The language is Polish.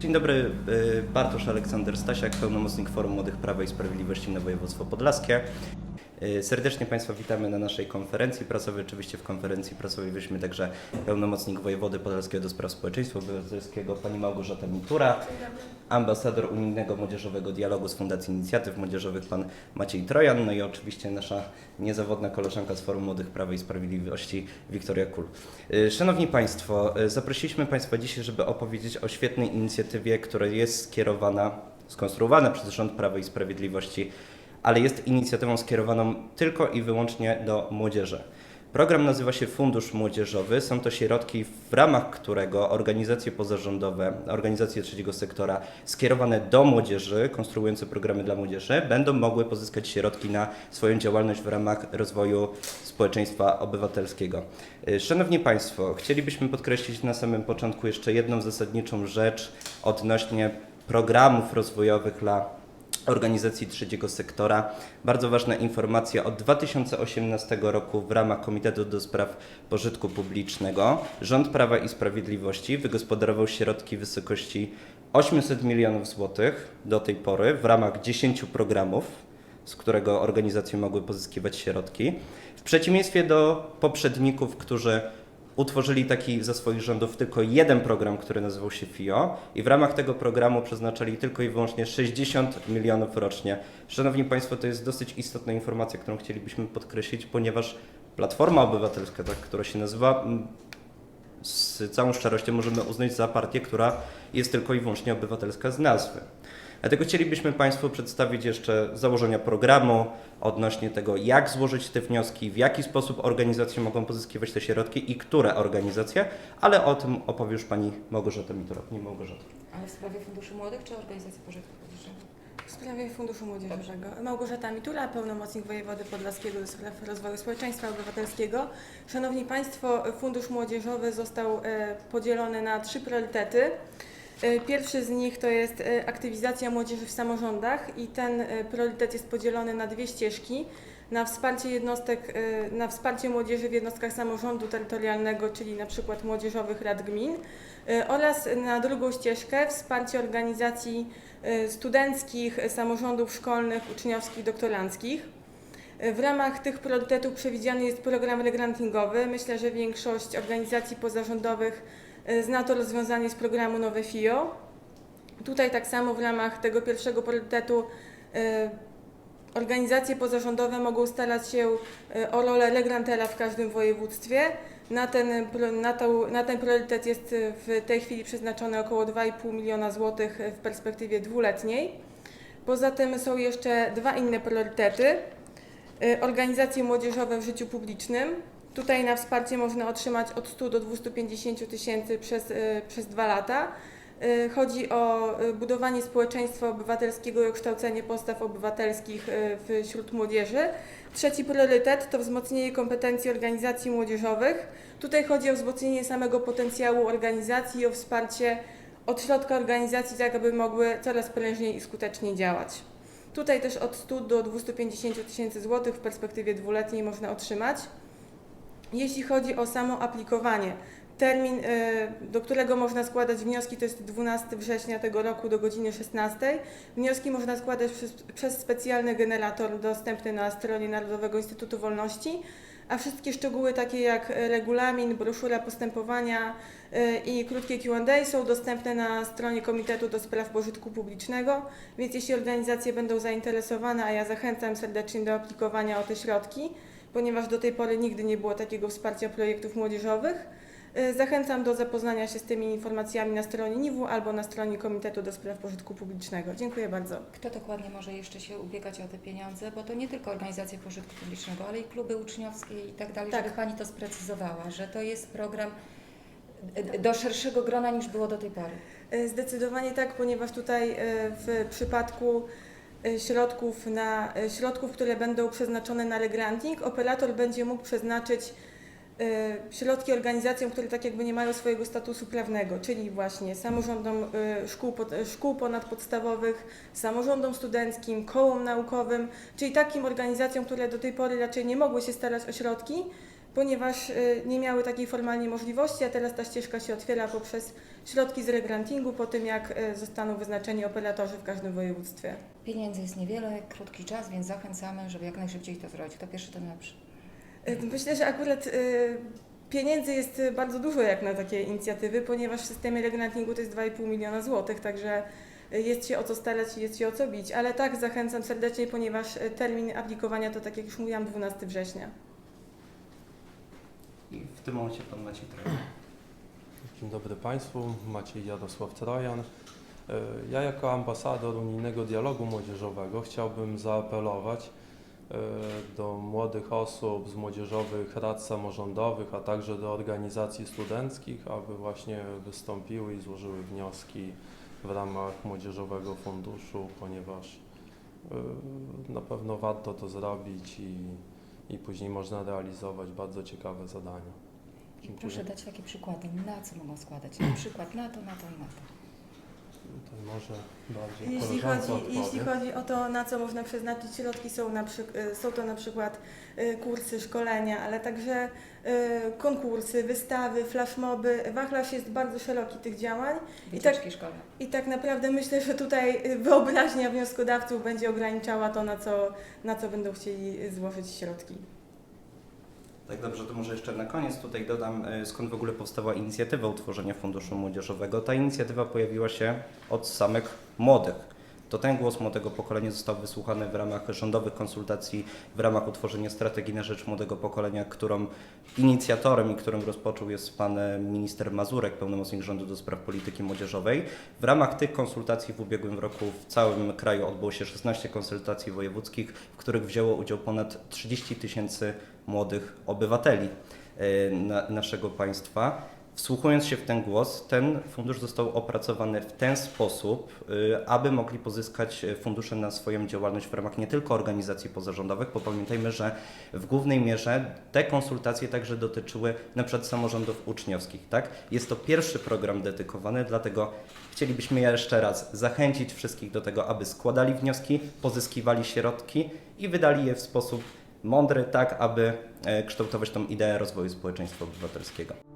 Dzień dobry, y, Bartosz Aleksander Stasiak, pełnomocnik Forum Młodych Prawa i Sprawiedliwości na województwo podlaskie. Y, Serdecznie Państwa witamy na naszej konferencji prasowej. Oczywiście w konferencji prasowej weźmie także pełnomocnik wojewody podlaskiego do spraw społeczeństwa obywatelskiego pani Małgorzata Mitura, ambasador Unijnego Młodzieżowego Dialogu z Fundacji Inicjatyw Młodzieżowych pan Maciej Trojan, no i oczywiście nasza niezawodna koleżanka z Forum Młodych Prawa i Sprawiedliwości Wiktoria Kul. Y, Szanowni Państwo, y, zaprosiliśmy Państwa dzisiaj, żeby opowiedzieć o świetnej inicjatywie, która jest skierowana, skonstruowana przez rząd Prawa i Sprawiedliwości, ale jest inicjatywą skierowaną tylko i wyłącznie do młodzieży. Program nazywa się Fundusz Młodzieżowy. Są to środki, w ramach którego organizacje pozarządowe, organizacje trzeciego sektora skierowane do młodzieży, konstruujące programy dla młodzieży, będą mogły pozyskać środki na swoją działalność w ramach rozwoju społeczeństwa obywatelskiego. Y, Szanowni Państwo, chcielibyśmy podkreślić na samym początku jeszcze jedną zasadniczą rzecz odnośnie programów rozwojowych dla organizacji trzeciego sektora. Bardzo ważna informacja. Od 2018 roku w ramach Komitetu do Spraw Pożytku Publicznego rząd Prawa i Sprawiedliwości wygospodarował środki w wysokości 800 milionów złotych do tej pory w ramach 10 programów, z którego organizacje mogły pozyskiwać środki. W przeciwieństwie do poprzedników, którzy utworzyli taki za swoich rządów tylko jeden program, który nazywał się FIO i w ramach tego programu przeznaczali tylko i wyłącznie 60 milionów rocznie. Szanowni Państwo, to jest dosyć istotna informacja, którą chcielibyśmy podkreślić, ponieważ Platforma Obywatelska, tak, która się nazywa, z całą szczerością możemy uznać za partię, która jest tylko i wyłącznie obywatelska z nazwy. Dlatego chcielibyśmy Państwu przedstawić jeszcze założenia programu odnośnie tego, jak złożyć te wnioski, w jaki sposób organizacje mogą pozyskiwać te środki i które organizacje, ale o tym opowie już Pani Małgorzata Mitura. Pani Małgorzata. Ale w sprawie Funduszu Młodych czy Organizacji Pożytku Publicznego? W sprawie Funduszu Młodzieżowego. Małgorzata Mitula, pełnomocnik wojewody podlaskiego do spraw rozwoju społeczeństwa obywatelskiego. Szanowni Państwo, Fundusz Młodzieżowy został e, podzielony na trzy priorytety. E, Pierwszy z nich to jest e, aktywizacja młodzieży w samorządach i ten e, priorytet jest podzielony na dwie ścieżki. Na wsparcie jednostek, na wsparcie młodzieży w jednostkach samorządu terytorialnego, czyli na przykład młodzieżowych rad gmin oraz na drugą ścieżkę wsparcie organizacji studenckich, samorządów szkolnych, uczniowskich, doktoranckich. W ramach tych priorytetów przewidziany jest program regrantingowy. Myślę, że większość organizacji pozarządowych zna to rozwiązanie z programu Nowe FIO. Tutaj tak samo w ramach tego pierwszego priorytetu e, organizacje pozarządowe mogą starać się e, o rolę regrantera w każdym województwie. Na ten, na, tą, na ten priorytet jest e, w tej chwili przeznaczone około 2,5 miliona złotych e, w perspektywie dwuletniej. Poza tym są jeszcze dwa inne priorytety. E, Organizacje młodzieżowe w życiu publicznym. Tutaj na wsparcie można otrzymać od 100 do 250 tysięcy przez, e, przez dwa lata. E, Chodzi o e, budowanie społeczeństwa obywatelskiego i kształcenie postaw obywatelskich wśród młodzieży. Trzeci priorytet to wzmocnienie kompetencji organizacji młodzieżowych. Tutaj chodzi o wzmocnienie samego potencjału organizacji i o wsparcie od środka organizacji, tak aby mogły coraz prężniej i skuteczniej działać. Tutaj też od 100 do 250 tysięcy złotych w perspektywie dwuletniej można otrzymać. Jeśli chodzi o samo aplikowanie, termin, e, do którego można składać wnioski, to jest 12 września tego roku do godziny 16. Wnioski można składać przez, przez specjalny generator dostępny na stronie Narodowego Instytutu Wolności, a wszystkie szczegóły takie jak regulamin, broszura postępowania e, i krótkie Q&A są dostępne na stronie Komitetu do Spraw Pożytku Publicznego, więc jeśli organizacje będą zainteresowane, a ja zachęcam serdecznie do aplikowania o te środki, ponieważ do tej pory nigdy nie było takiego wsparcia projektów młodzieżowych. E, Zachęcam do zapoznania się z tymi informacjami na stronie NIW albo na stronie Komitetu do Spraw Pożytku Publicznego. Dziękuję bardzo. Kto dokładnie może jeszcze się ubiegać o te pieniądze? Bo to nie tylko organizacje pożytku publicznego, ale i kluby uczniowskie i tak dalej, Tak. żeby Pani to sprecyzowała, że to jest program e, do szerszego grona niż było do tej pory. Zdecydowanie tak, ponieważ tutaj w przypadku środków, na, e, środków, które będą przeznaczone na regranting, operator będzie mógł przeznaczyć e, środki organizacjom, które tak jakby nie mają swojego statusu prawnego, czyli właśnie samorządom szkół, szkół ponadpodstawowych, samorządom studenckim, kołom naukowym, czyli takim organizacjom, które do tej pory raczej nie mogły się starać o środki, ponieważ y, nie miały takiej formalnej możliwości, a teraz ta ścieżka się otwiera poprzez środki z regrantingu po tym, jak y, zostaną wyznaczeni operatorzy w każdym województwie. Pieniędzy jest niewiele, krótki czas, więc zachęcamy, żeby jak najszybciej to zrobić. Kto pierwszy, ten lepszy. Y, Myślę, że akurat pieniędzy jest bardzo dużo jak na takie inicjatywy, ponieważ w systemie regrantingu to jest 2,5 miliona złotych, także jest się o co starać i jest się o co bić. Ale tak, zachęcam serdecznie, ponieważ termin aplikowania to, tak jak już mówiłam, 12 września. I w tym momencie pan Maciej Trojan. Dzień dobry Państwu, Maciej Jarosław Trojan. E, Ja jako ambasador Unijnego Dialogu Młodzieżowego chciałbym zaapelować e, do młodych osób z młodzieżowych rad samorządowych, a także do organizacji studenckich, aby właśnie wystąpiły i złożyły wnioski w ramach Młodzieżowego Funduszu, ponieważ e, na pewno warto to zrobić i, i później można realizować bardzo ciekawe zadania. I proszę dać takie przykłady, na co mogą składać. Na przykład na to, na to i na to. Tutaj może bardziej Jeśli koleżanka chodzi, jeśli chodzi o to, na co można przeznaczyć środki, są, na przyk- y, są to na przykład y, kursy, szkolenia, ale także y, konkursy, wystawy, flashmoby. Wachlarz jest bardzo szeroki tych działań I tak- Wycieczki szkolne. i tak naprawdę myślę, że tutaj y, wyobraźnia wnioskodawców będzie ograniczała to, na co, na co będą chcieli złożyć środki. Tak dobrze, to może jeszcze na koniec tutaj dodam, e, skąd w ogóle powstała inicjatywa utworzenia Funduszu Młodzieżowego. Ta inicjatywa pojawiła się od samych młodych. To ten głos młodego pokolenia został wysłuchany w ramach rządowych konsultacji, w ramach utworzenia strategii na rzecz młodego pokolenia, którą inicjatorem i którym rozpoczął jest pan e, minister Mazurek, pełnomocnik rządu do spraw polityki młodzieżowej. W ramach tych konsultacji w ubiegłym roku w całym kraju odbyło się 16 konsultacji wojewódzkich, w których wzięło udział ponad 30 tysięcy młodych obywateli e, na, naszego państwa. Wsłuchując się w ten głos, ten fundusz został opracowany w ten sposób, y, aby mogli pozyskać e, fundusze na swoją działalność w ramach nie tylko organizacji pozarządowych, bo pamiętajmy, że w głównej mierze te konsultacje także dotyczyły przykład samorządów uczniowskich. Tak? Jest to pierwszy program dedykowany, dlatego chcielibyśmy jeszcze raz zachęcić wszystkich do tego, aby składali wnioski, pozyskiwali środki i wydali je w sposób mądry, tak aby e, kształtować tą ideę rozwoju społeczeństwa obywatelskiego.